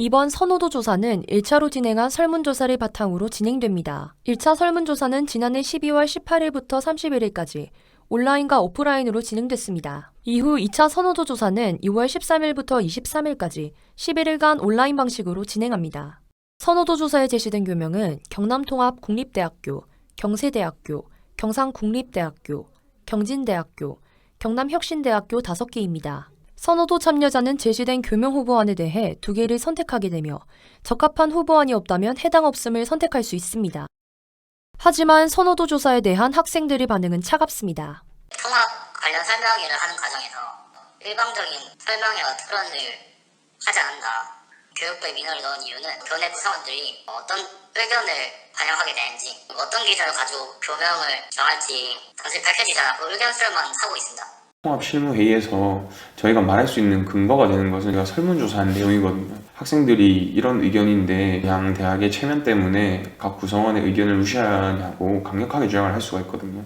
이번 선호도 조사는 1차로 진행한 설문조사를 바탕으로 진행됩니다. 1차 설문조사는 지난해 12월 18일부터 31일까지 온라인과 오프라인으로 진행됐습니다. 이후 2차 선호도 조사는 2월 13일부터 23일까지 11일간 온라인 방식으로 진행합니다. 선호도 조사에 제시된 교명은 경남통합 국립대학교, 경세대학교, 경상국립대학교, 경진대학교, 경남혁신대학교 5개입니다. 선호도 참여자는 제시된 교명 후보안에 대해 두 개를 선택하게 되며 적합한 후보안이 없다면 해당 없음을 선택할 수 있습니다. 하지만 선호도 조사에 대한 학생들의 반응은 차갑습니다. 통합 관련 설명회를 하는 과정에서 일방적인 설명회와 토론을 하지 않는다. 교육부에 민원을 넣은 이유는 교내 구성원들이 어떤 의견을 반영하게 되는지 어떤 기준을 가지고 교명을 정할지 당시 밝혀지지 않았고 의견 수렴만 하고 있습니다. 통합 실무 회의에서 저희가 말할 수 있는 근거가 되는 것은 저희가 설문조사한 내용이거든요. 학생들이 이런 의견인데 그냥 대학의 체면 때문에 각 구성원의 의견을 무시하냐고 강력하게 주장을 할 수가 있거든요.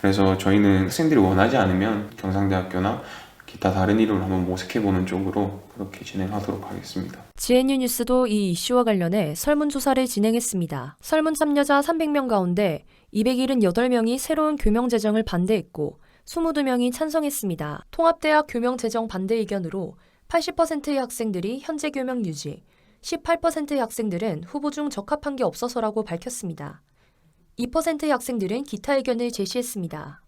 그래서 저희는 학생들이 원하지 않으면 경상대학교나 기타 다른 이름을 한번 모색해보는 쪽으로 그렇게 진행하도록 하겠습니다. GNU 뉴스도 이 이슈와 관련해 설문조사를 진행했습니다. 설문 참여자 300명 가운데 278명이 새로운 교명 제정을 반대했고 22명이 찬성했습니다. 통합대학 교명 제정 반대 의견으로 80%의 학생들이 현재 교명 유지, 18%의 학생들은 후보 중 적합한 게 없어서라고 밝혔습니다. 2%의 학생들은 기타 의견을 제시했습니다.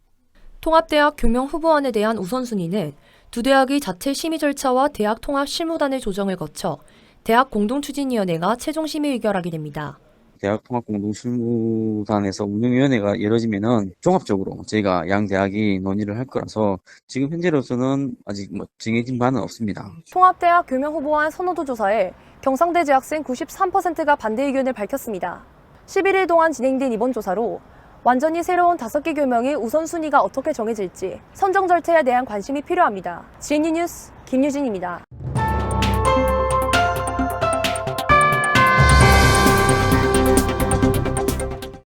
통합대학 교명 후보안에 대한 우선순위는 두 대학의 자체 심의 절차와 대학 통합 실무단의 조정을 거쳐 대학 공동추진위원회가 최종 심의 의결하게 됩니다. 대학 통합 공동실무단에서 운영위원회가 이뤄지면은 종합적으로 저희가 양 대학이 논의를 할 거라서 지금 현재로서는 아직 뭐 정해진 바는 없습니다. 통합대학 교명 후보안 선호도 조사에 경상대 재학생 93%가 반대 의견을 밝혔습니다. 11일 동안 진행된 이번 조사로 완전히 새로운 다섯 개 교명의 우선순위가 어떻게 정해질지 선정 절차에 대한 관심이 필요합니다. GNU 뉴스 김유진입니다.